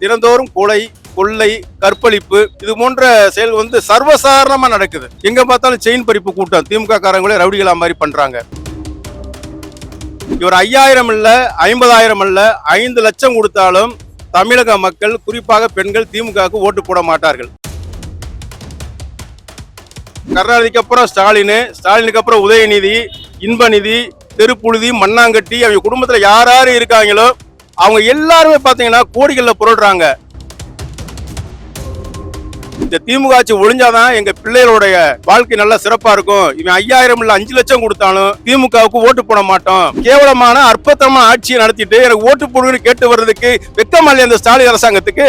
தினந்தோறும் கொலை கொள்ளை கற்பழிப்பு இது போன்ற செயல் வந்து சர்வசாதாரணமா நடக்குது. எங்க பார்த்தாலும் செயின் பறிப்பு கூட்டம். திமுக காரங்களே ரவுடிகளா மாதிரி பண்றாங்க. இவர் ஐயாயிரம் இல்ல ஐம்பதாயிரம் அல்ல ஐந்து லட்சம் கொடுத்தாலும் தமிழக மக்கள் குறிப்பாக பெண்கள் திமுகவுக்கு ஓட்டு போட மாட்டார்கள். கருணாநிதிக்கு அப்புறம் ஸ்டாலின் ஸ்டாலினுக்கு அப்புறம் உதயநிதி இன்பநிதி தெருப்புழுதி மண்ணாங்கட்டி அவங்க குடும்பத்துல யார் யார் இருக்காங்களோ அவங்க எல்லாருமே பாத்தீங்கன்னா கோடிகளில் புரள்றாங்க. இந்த திமுக ஆட்சி ஒழிஞ்சாதான் எங்க பிள்ளைகளுடைய வாழ்க்கை நல்லா சிறப்பா இருக்கும். இவன் ஐயாயிரம் இல்ல அஞ்சு லட்சம் கொடுத்தாலும் திமுகவுக்கு ஓட்டு போட மாட்டோம் கேவலமான அற்புதமான ஆட்சியை நடத்திட்டு எனக்கு ஓட்டு போடுங்கன்னு கேட்டு வர்றதுக்கு வெக்கமா இல்லையா இந்த ஸ்டாலின் அரசாங்கத்துக்கு?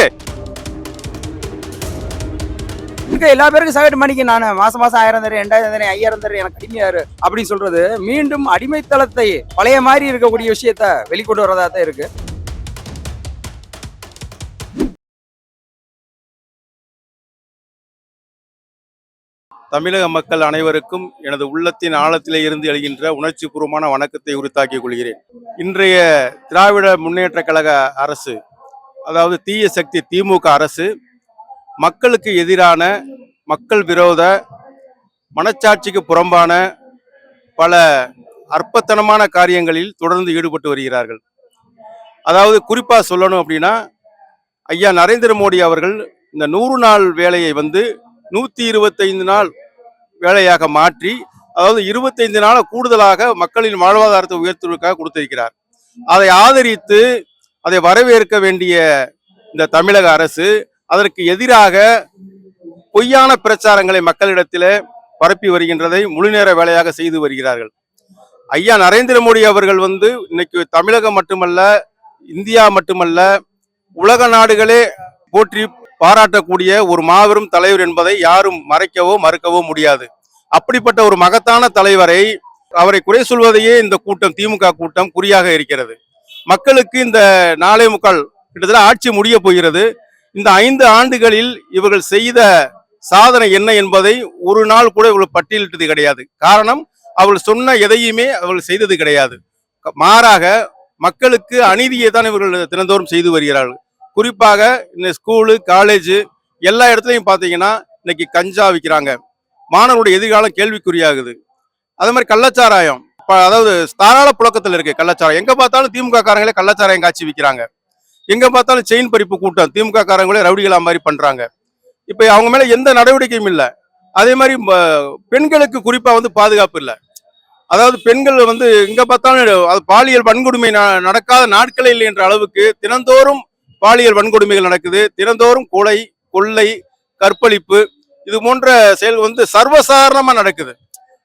இருக்க எல்லா பேருக்கும் சகட்டு மணிக்கு நான் மாசம் மாசம் ஆயிரம் தரேன் ரெண்டாயிரம் தரேன் ஐயாயிரம் தரேன் எனக்கு அடிமையாரு அப்படின்னு சொல்றது மீண்டும் அடிமைத்தளத்தை பழைய மாதிரி இருக்கக்கூடிய விஷயத்த வெளிக்கொண்டு வரதா தான் இருக்கு. தமிழக மக்கள் அனைவருக்கும் எனது உள்ளத்தின் ஆழத்திலே இருந்து எழுகின்ற உணர்ச்சிபூர்வமான வணக்கத்தை உரித்தாக்கிக் கொள்கிறேன். இன்றைய திராவிட முன்னேற்ற கழக அரசு அதாவது தீய சக்தி திமுக அரசு மக்களுக்கு எதிரான மக்கள் விரோத மனச்சாட்சிக்கு புறம்பான பல அற்பத்தனமான காரியங்களில் தொடர்ந்து ஈடுபட்டு வருகிறார்கள். அதாவது குறிப்பாக சொல்லணும் அப்படின்னா ஐயா நரேந்திர மோடி அவர்கள் இந்த நூறு நாள் வேலையை வந்து நூற்றி இருபத்தைந்து நாள் வேலையாக மாற்றி அதாவது இருபத்தைந்து நாளை கூடுதலாக மக்களின் வாழ்வாதாரத்தை உயர்த்துவதற்காக கொடுத்திருக்கிறார். அதை ஆதரித்து அதை வரவேற்க வேண்டிய இந்த தமிழக அரசு அதற்கு எதிராக பொய்யான பிரச்சாரங்களை மக்களிடத்தில் பரப்பி வருகின்றதை முழுநேர வேலையாக செய்து வருகிறார்கள். ஐயா நரேந்திர மோடி அவர்கள் வந்து இன்னைக்கு தமிழகம் மட்டுமல்ல இந்தியா மட்டுமல்ல உலக நாடுகளே போற்றி பாராட்டக்கூடிய ஒரு மாபெரும் தலைவர் என்பதை யாரும் மறைக்கவோ மறுக்கவோ முடியாது. அப்படிப்பட்ட ஒரு மகத்தான தலைவரை அவரை குறை சொல்வதையே இந்த கூட்டம் திமுக கூட்டம் குறியாக இருக்கிறது. மக்களுக்கு இந்த நாளை முக்கால் கிட்டத்தட்ட ஆட்சி முடிய போகிறது. இந்த ஐந்து ஆண்டுகளில் இவர்கள் செய்த சாதனை என்ன என்பதை ஒரு நாள் கூட இவர்கள் பட்டியலிட்டது கிடையாது. காரணம் அவர்கள் சொன்ன எதையுமே அவர்கள் செய்தது கிடையாது. மாறாக மக்களுக்கு அநீதியை தான் இவர்கள் தினந்தோறும் செய்து வருகிறார்கள். குறிப்பாக இந்த ஸ்கூலு காலேஜ் எல்லா இடத்துலையும் பார்த்தீங்கன்னா இன்னைக்கு கஞ்சா விற்கிறாங்க மாணவருடைய எதிர்காலம் கேள்விக்குறியாகுது. அதே மாதிரி கள்ளச்சாராயம். அதாவது தாராள புழக்கத்தில் இருக்கு கள்ளச்சாராயம். எங்க பார்த்தாலும் திமுக காரங்களே கள்ளச்சாராயம் காட்சி விற்கிறாங்க எங்க பார்த்தாலும் செயின் பறிப்பு கூட்டம் திமுக காரங்களே ரவுடிகளா மாதிரி பண்றாங்க. இப்ப அவங்க மேல எந்த நடவடிக்கையும் இல்லை. அதே மாதிரி பெண்களுக்கு குறிப்பா வந்து பாதுகாப்பு இல்லை. அதாவது பெண்கள் வந்து எங்க பார்த்தாலும் அது பாலியல் வன்கொடுமை ந- நடக்காத நாட்களே இல்லை என்ற அளவுக்கு தினந்தோறும் பாலியல் வன்கொடுமைகள் நடக்குது. தினந்தோறும் கொலை கொள்ளை கற்பழிப்பு இது போன்ற செயல் வந்து சர்வசாதாரணமாக நடக்குது.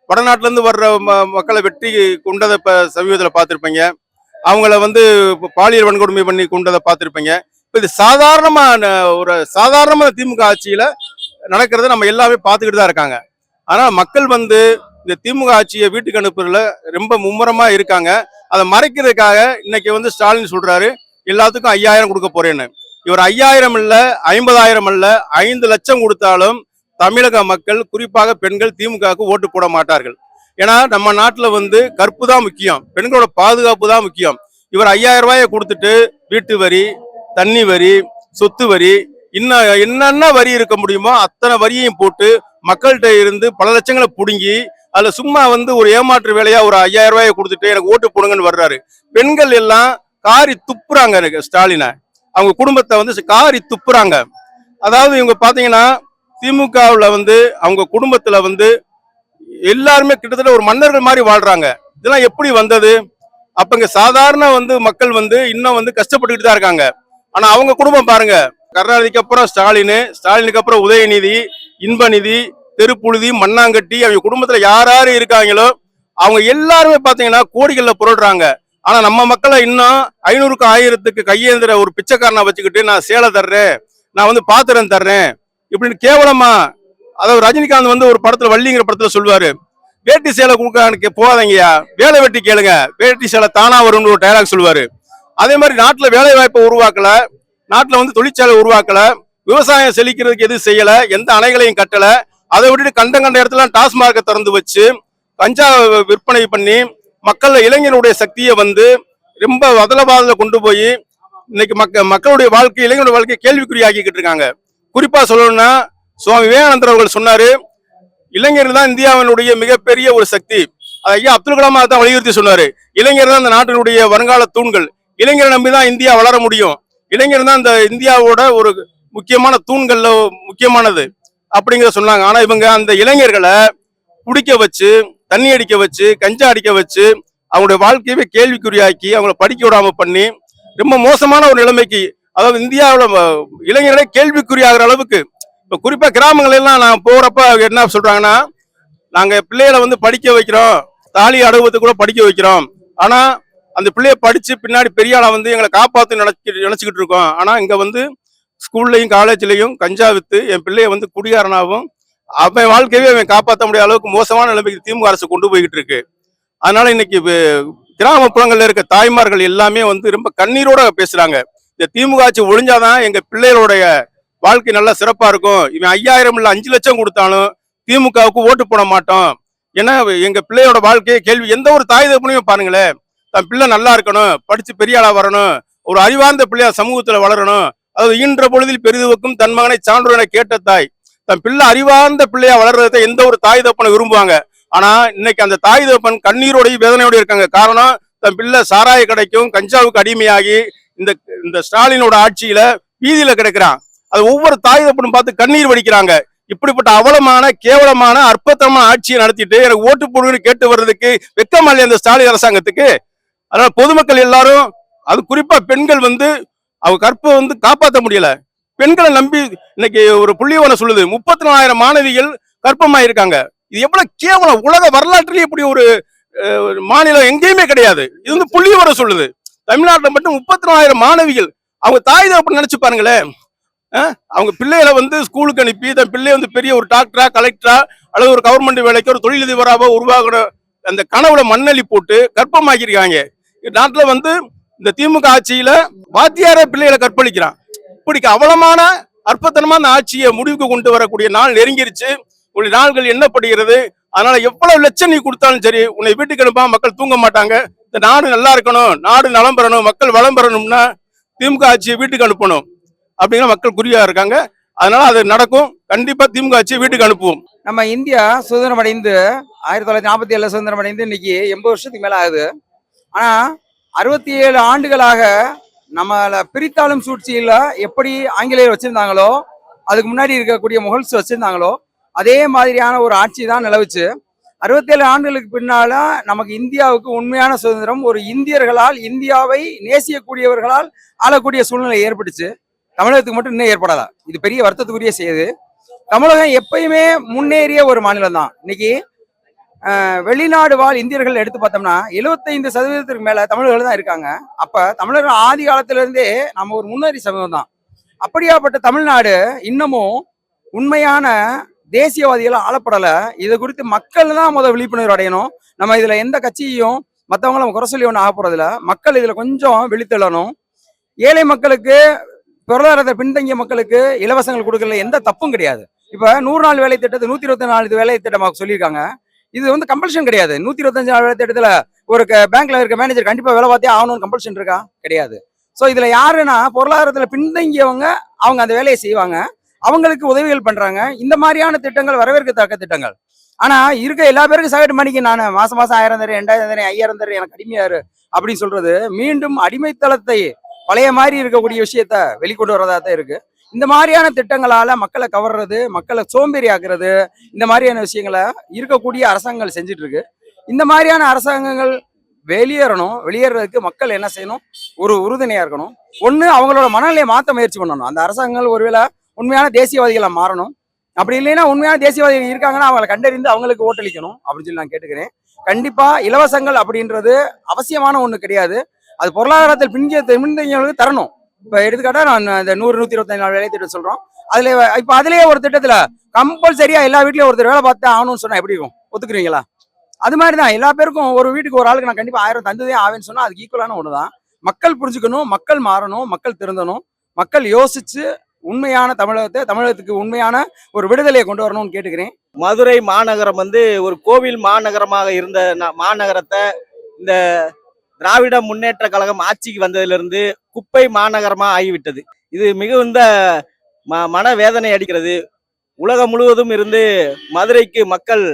வடநாட்டிலேருந்து வர்ற ம- மக்களை வெற்றி கொண்டதை இப்போ சமீபத்தில் பார்த்துருப்பீங்க. அவங்கள வந்து பாலியல் வன்கொடுமை பண்ணி கொண்டதை பார்த்துருப்பீங்க. இப்போ இது சாதாரணமான ஒரு சாதாரணமான திமுக ஆட்சியில் நடக்கிறத நம்ம எல்லாமே பார்த்துக்கிட்டு தான் இருக்காங்க. ஆனால் மக்கள் வந்து இந்த திமுக ஆட்சியை வீட்டுக்கு அனுப்புறதுல ரொம்ப மும்முரமாக இருக்காங்க. அதை மறைக்கிறதுக்காக இன்னைக்கு வந்து ஸ்டாலின் சொல்கிறாரு எல்லாத்துக்கும் ஐயாயிரம் கொடுக்க போறேன்னு. இவர் ஐயாயிரம் இல்ல ஐம்பதாயிரம் அல்ல ஐந்து லட்சம் கொடுத்தாலும் தமிழக மக்கள் குறிப்பாக பெண்கள் திமுகவுக்கு ஓட்டு போட மாட்டார்கள். ஏன்னா நம்ம நாட்டுல வந்து கற்பு தான் முக்கியம். பெண்களோட பாதுகாப்பு தான் முக்கியம். இவர் ஐயாயிரம் ரூபாயை கொடுத்துட்டு வீட்டு வரி தண்ணி வரி சொத்து வரி இன்னும் என்னென்ன வரி இருக்க முடியுமோ அத்தனை வரியையும் போட்டு மக்கள்கிட்ட இருந்து பல லட்சங்களை பிடுங்கி அதுல சும்மா வந்து ஒரு ஏமாற்று வேலையா ஒரு ஐயாயிரம் ரூபாயை கொடுத்துட்டு எனக்கு ஓட்டு போடுங்கன்னு வர்றாரு. பெண்கள் எல்லாம் காரி துப்புறாங்க எனக்கு ஸ்டாலினை. அவங்க குடும்பத்தை வந்து காரி துப்புறாங்க. அதாவது இவங்க பார்த்தீங்கன்னா திமுகவில் வந்து அவங்க குடும்பத்தில் வந்து எல்லாருமே கிட்டத்தட்ட ஒரு மன்னர்கள் மாதிரி வாழ்றாங்க. இதெல்லாம் எப்படி வந்தது? அப்போ இங்கே சாதாரண வந்து மக்கள் வந்து இன்னும் வந்து கஷ்டப்பட்டுக்கிட்டு தான் இருக்காங்க. ஆனால் அவங்க குடும்பம் பாருங்க. கருணாநிதிக்கு அப்புறம் ஸ்டாலின் ஸ்டாலினுக்கு அப்புறம் உதயநிதி இன்பநிதி தெருப்புழுதி மண்ணாங்கட்டி அவங்க குடும்பத்தில் யார் யார் இருக்காங்களோ அவங்க எல்லாருமே பார்த்தீங்கன்னா கோடிகளில் புரடுறாங்க ஆனா நம்ம மக்களை இன்னும் ஐநூறுக்கு ஆயிரத்துக்கு கையேந்திர ஒரு பிச்சைக்காரனை வச்சுக்கிட்டு நான் சேலை தர்றேன் நான் வந்து பாத்திரம் தர்றேன் இப்படின்னு கேவலமா அதாவது ரஜினிகாந்த் வந்து ஒரு படத்துல வள்ளிங்கிற படத்துல சொல்லுவாரு. வேட்டி சேலை கொடுக்க போகாதீங்கய்யா. வேலை வெட்டி கேளுங்க. வேட்டி சேலை தானா வரும்னு ஒரு டயலாக் சொல்லுவாரு. அதே மாதிரி நாட்டுல வேலை வாய்ப்பை உருவாக்கல நாட்டுல வந்து தொழிற்சாலை உருவாக்கல விவசாயம் செழிக்கிறதுக்கு எதுவும் செய்யல எந்த அணைகளையும் கட்டல. அதை விட்டுட்டு கண்ட கண்ட இடத்துல டாஸ்மார்க்கை திறந்து வச்சு கஞ்சா விற்பனை பண்ணி மக்கள் இளைஞனுடைய சக்தியை வந்து ரொம்ப வதலபாதல கொண்டு போய் இன்னைக்கு மக்க மக்களுடைய வாழ்க்கை இளைஞருடைய கேள்விக்குறி கேள்விக்குறியாக்கிக்கிட்டு இருக்காங்க. குறிப்பா சொல்லணும்னா சுவாமி விவேகானந்தர் அவர்கள் சொன்னாரு இளைஞர்கள் தான் இந்தியாவினுடைய மிகப்பெரிய ஒரு சக்தி. ஐயா அப்துல் கலாம் தான் வலியுறுத்தி சொன்னாரு. இளைஞர் தான் இந்த நாட்டினுடைய வருங்கால தூண்கள். இளைஞரை நம்பி தான் இந்தியா வளர முடியும். இளைஞர் தான் இந்த இந்தியாவோட ஒரு முக்கியமான தூண்கள்ல முக்கியமானது. அப்படிங்கிற சொன்னாங்க. ஆனா இவங்க அந்த இளைஞர்களை குடிக்க வச்சு தண்ணி அடிக்க வச்சு கஞ்சா அடிக்க வச்சு அவங்களுடைய வாழ்க்கையவே கேள்விக்குறியாக்கி அவங்கள படிக்க விடாம பண்ணி ரொம்ப மோசமான ஒரு நிலைமைக்கு அதாவது இந்தியாவில் இளைஞர்களே கேள்விக்குறியாகிற அளவுக்கு இப்போ குறிப்பாக கிராமங்களெல்லாம் நான் போகிறப்ப அவங்க என்ன சொல்கிறாங்கன்னா நாங்கள் பிள்ளைகளை வந்து படிக்க வைக்கிறோம் தாலி அனுபவத்தை கூட படிக்க வைக்கிறோம். ஆனால் அந்த பிள்ளைய படித்து பின்னாடி பெரிய வந்து எங்களை காப்பாற்று நினச்சி நினச்சிக்கிட்டு இருக்கோம். ஆனால் இங்கே வந்து ஸ்கூல்லையும் காலேஜ்லேயும் கஞ்சா விற்று என் பிள்ளைய வந்து குடிகாரனாகவும் அவன் வாழ்க்கையவே அவன் காப்பாற்ற முடியாத அளவுக்கு மோசமான நிலைமைக்கு திமுக அரசு கொண்டு போய்கிட்டு இருக்கு. அதனால இன்னைக்கு கிராமப்புறங்களில் கிராமப்புறங்கள்ல இருக்க தாய்மார்கள் எல்லாமே வந்து ரொம்ப கண்ணீரோட பேசுறாங்க. இந்த திமுக ஆட்சி ஒழிஞ்சாதான் எங்க பிள்ளைகளுடைய வாழ்க்கை நல்லா சிறப்பா இருக்கும். இவன் ஐயாயிரம் இல்ல அஞ்சு லட்சம் கொடுத்தாலும் திமுகவுக்கு ஓட்டு போட மாட்டோம் ஏன்னா எங்க பிள்ளையோட வாழ்க்கையை கேள்வி. எந்த ஒரு தாய் தகப்பனையும் பாருங்களேன். தன் பிள்ளை நல்லா இருக்கணும் படிச்சு பெரிய ஆளா வரணும் ஒரு அறிவார்ந்த பிள்ளையா சமூகத்துல வளரணும். அதாவது ஈன்ற பொழுதில் பெரிதுவக்கும் தன் மகனை சான்றோர் என கேட்ட தாய். தன் பிள்ளை அறிவார்ந்த பிள்ளையா வளர்றதை எந்த ஒரு தாய் தப்பனை விரும்புவாங்க? ஆனா இன்னைக்கு அந்த தாய் தப்பன் கண்ணீரோடையும் வேதனையோடய இருக்காங்க. காரணம் தன் பிள்ளை சாராய கடைக்கும் கஞ்சாவுக்கு அடிமையாகி இந்த இந்த ஸ்டாலினோட ஆட்சியில வீதியில கிடக்குறான். அது ஒவ்வொரு தாய் தப்பனும் பார்த்து கண்ணீர் வடிக்கிறாங்க. இப்படிப்பட்ட அவலமான கேவலமான அற்பத்தமான ஆட்சியை நடத்திட்டு எனக்கு ஓட்டு போடுங்கன்னு கேட்டு வர்றதுக்கு வெக்கமா இல்லையா ஸ்டாலின் அரசாங்கத்துக்கு? அதனால பொதுமக்கள் எல்லாரும் அது குறிப்பா பெண்கள் வந்து அவங்க கற்பை வந்து காப்பாற்ற முடியல. பெண்களை நம்பி இன்னைக்கு ஒரு புள்ளியவனை சொல்லுது. முப்பத்தி நாலாயிரம் மாணவிகள் கற்பமாயிருக்காங்க இது எவ்வளவு கேவலம். உலக வரலாற்றிலேயே இப்படி ஒரு மாநிலம் எங்கேயுமே கிடையாது. இது வந்து புள்ளியவரை சொல்லுது. தமிழ்நாட்டில் மட்டும் முப்பத்தி நாலாயிரம் மாணவிகள். அவங்க தாய் தகப்பன் நினைச்சு பாருங்களேன். அவங்க பிள்ளைகளை வந்து ஸ்கூலுக்கு அனுப்பி தன் பிள்ளை வந்து பெரிய ஒரு டாக்டரா கலெக்டரா அல்லது ஒரு கவர்மெண்ட் வேலைக்கு ஒரு தொழிலதிபராக உருவாகிற அந்த கனவுல மண்ணலி போட்டு கற்பமாக்கியிருக்காங்க நாட்டில் வந்து இந்த திமுக ஆட்சியில வாத்தியாரே பிள்ளைகளை கற்பழிக்கிறான். இப்படி அவலமான அற்பத்தனமான ஆட்சியை முடிவுக்கு கொண்டு வரக்கூடிய நாள் நெருங்கிருச்சு. உங்களுடைய நாள்கள் எண்ணப்படுகிறது அதனால எவ்வளவு லட்சம் நீ கொடுத்தாலும் சரி உன்னை வீட்டுக்கு அனுப்பாம மக்கள் தூங்க மாட்டாங்க. இந்த நாடு நல்லா இருக்கணும் நாடு நலம் பெறணும் மக்கள் வளம் பெறணும்னா திமுக ஆட்சியை வீட்டுக்கு அனுப்பணும். அப்படிங்கிற மக்கள் குறியா இருக்காங்க. அதனால அது நடக்கும். கண்டிப்பா திமுக ஆட்சியை வீட்டுக்கு அனுப்புவோம். நம்ம இந்தியா சுதந்திரம் அடைந்து ஆயிரத்தி தொள்ளாயிரத்தி நாற்பத்தி ஏழுல சுதந்திரம் அடைந்து இன்னைக்கு எண்பது வருஷத்துக்கு மேல ஆகுது ஆனா அறுபத்தி ஏழு ஆண்டுகளாக நம்மளை பிரித்தாளும் சூழ்ச்சியில் எப்படி ஆங்கிலேயர் வச்சுருந்தாங்களோ அதுக்கு முன்னாடி இருக்கக்கூடிய முகல்ஸ் வச்சுருந்தாங்களோ அதே மாதிரியான ஒரு ஆட்சி தான் நிலவுச்சு. அறுபத்தேழு ஆண்டுகளுக்கு பின்னால நமக்கு இந்தியாவுக்கு உண்மையான சுதந்திரம் ஒரு இந்தியர்களால் இந்தியாவை நேசிக்கக்கூடியவர்களால் ஆளக்கூடிய சூழ்நிலை ஏற்பட்டுச்சு. தமிழகத்துக்கு மட்டும் இன்னும் ஏற்படாதா இது பெரிய வருத்தத்துக்குரிய செய்யுது தமிழகம் எப்பயுமே முன்னேறிய ஒரு மாநிலம் தான் இன்னைக்கு வெளிநாடு வாழ் இந்தியர்கள் எடுத்து பார்த்தோம்னா 75% சதவீதத்திற்கு மேல தமிழர்கள் தான் இருக்காங்க. அப்ப தமிழர்கள் ஆதி காலத்துலேருந்தே நம்ம ஒரு முன்னேறி சமூகம் தான். அப்படியாப்பட்ட தமிழ்நாடு இன்னமும் உண்மையான தேசியவாதிகளை ஆளப்படலை. இது குறித்து மக்கள் தான் முதல் விழிப்புணர்வு அடையணும். நம்ம இதில் எந்த கட்சியையும் மற்றவங்கள நம்ம குறை சொல்லி ஒன்று ஆக போகிறதில்ல மக்கள் இதில் கொஞ்சம் விழித்தெழணும் ஏழை மக்களுக்கு பொருளாதாரத்தை பின்தங்கிய மக்களுக்கு இலவசங்கள் கொடுக்கல எந்த தப்பும் கிடையாது. இப்போ நூறு நாள் வேலை திட்டத்தை நூற்றி இருபத்தி நாலு வேலை திட்டமாக சொல்லியிருக்காங்க. இது வந்து கம்பல்ஷன் கிடையாது. நூத்தி இருபத்தஞ்சு நாள் ஒரு க- பேங்க்ல இருக்க மேனேஜர் கண்டிப்பா வேலை பார்த்தே ஆகணும்னு கம்பல்ஷன் இருக்கா? கிடையாது. ஸோ இதுல யாருன்னா பொருளாதாரத்துல பின்தங்கியவங்க அவங்க அந்த வேலையை செய்வாங்க. அவங்களுக்கு உதவிகள் பண்றாங்க. இந்த மாதிரியான திட்டங்கள் வரவேற்கத்தக்க திட்டங்கள். ஆனா இருக்க எல்லா பேருக்கும் சகட்டு மணிக்கு நான் மாசம் மாசம் ஆயிரம் தரேன் ரெண்டாயிரம் தரேன் ஐயாயிரம் தரேன் எனக்கு அடிமையாரு அப்படின்னு சொல்றது. மீண்டும் அடிமைத்தளத்தை பழைய மாதிரி இருக்கக்கூடிய விஷயத்த வெளிக்கொண்டு வரதா தான் இருக்கு. இந்த மாதிரியான திட்டங்களால் மக்களை கவர்றது மக்களை சோம்பேறி ஆக்குறது இந்த மாதிரியான விஷயங்களை இருக்கக்கூடிய அரசாங்கங்கள் செஞ்சுட்டு இருக்கு இந்த மாதிரியான அரசாங்கங்கள் வெளியேறணும் வெளியேறதுக்கு மக்கள் என்ன செய்யணும்? ஒரு உறுதுணையாக இருக்கணும். ஒன்று அவங்களோட மனநிலையை மாற்ற முயற்சி பண்ணணும். அந்த அரசாங்கங்கள் ஒருவேளை உண்மையான தேசியவாதிகளாக மாறணும். அப்படி இல்லைன்னா உண்மையான தேசியவாதிகள் இருக்காங்கன்னா அவங்களை கண்டறிந்து அவங்களுக்கு ஓட்டளிக்கணும் அப்படின்னு சொல்லி நான் கேட்டுக்கிறேன். கண்டிப்பாக இலவசங்கள் அப்படின்றது அவசியமான ஒன்று கிடையாது. அது பொருளாதாரத்தில் பின்கிய பின்தங்கியவங்களுக்கு தரணும். இப்போ எடுத்துக்காட்டா நான் இந்த நூறு நூத்தி இருபத்தஞ்சு நாள் வேலை திட்டம் சொல்றோம். அதுல இப்ப அதுலயே ஒரு திட்டத்துல கம்பல்சரியா எல்லா வீட்லயும் ஒருத்தர் வேலை பார்த்து ஆகணும்னு சொன்னா எப்படி இருக்கும்? ஒத்துக்குறீங்களா? அது மாதிரி தான் எல்லா பேருக்கும் ஒரு வீட்டுக்கு ஒரு ஆளுக்கு நான் கண்டிப்பா ஆயிரம் தந்ததே ஆவேன்னு சொன்னா அதுக்கு ஈக்குவலான ஒண்ணுதான். மக்கள் புரிஞ்சுக்கணும் மக்கள் மாறணும் மக்கள் திருந்தணும் மக்கள் யோசிச்சு உண்மையான தமிழகத்தை தமிழகத்துக்கு உண்மையான ஒரு விடுதலையை கொண்டு வரணும்னு கேட்டுக்கிறேன். மதுரை மாநகரம் வந்து ஒரு கோவில் மாநகரமாக இருந்த மாநகரத்தை இந்த திராவிட முன்னேற்ற கழகம் ஆட்சிக்கு வந்ததிலிருந்து குப்பை மாநகரமா ஆகிவிட்டது. இது மிகுந்த ம மனவேதனை அடிக்கிறது. உலகம் முழுவதும் இருந்து மதுரைக்கு மக்கள்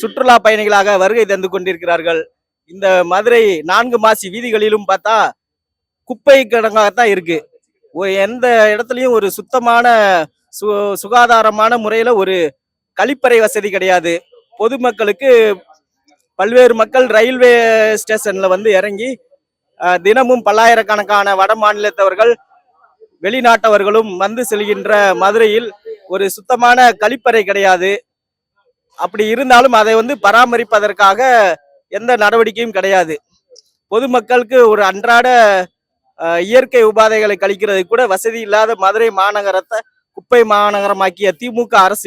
சுற்றுலா பயணிகளாக வருகை தந்து கொண்டிருக்கிறார்கள். இந்த மதுரை நான்கு மாசி வீதிகளிலும் பார்த்தா குப்பை கிடங்காகத்தான் இருக்கு. எந்த இடத்துலையும் ஒரு சுத்தமான சு சுகாதாரமான முறையில் ஒரு கழிப்பறை வசதி கிடையாது. பொதுமக்களுக்கு பல்வேறு மக்கள் ரயில்வே ஸ்டேஷன்ல வந்து இறங்கி அஹ், தினமும் பல்லாயிரக்கணக்கான வட மாநிலத்தவர்கள் வெளிநாட்டவர்களும் வந்து செல்கின்ற மதுரையில் ஒரு சுத்தமான கழிப்பறை கிடையாது. அப்படி இருந்தாலும் அதை வந்து பராமரிப்பதற்காக எந்த நடவடிக்கையும் கிடையாது. பொதுமக்களுக்கு ஒரு அன்றாட இயற்கை உபாதைகளை கழிக்கிறது கூட வசதி இல்லாத மதுரை மாநகரத்தை குப்பை மாநகரமாக்கிய திமுக அரசு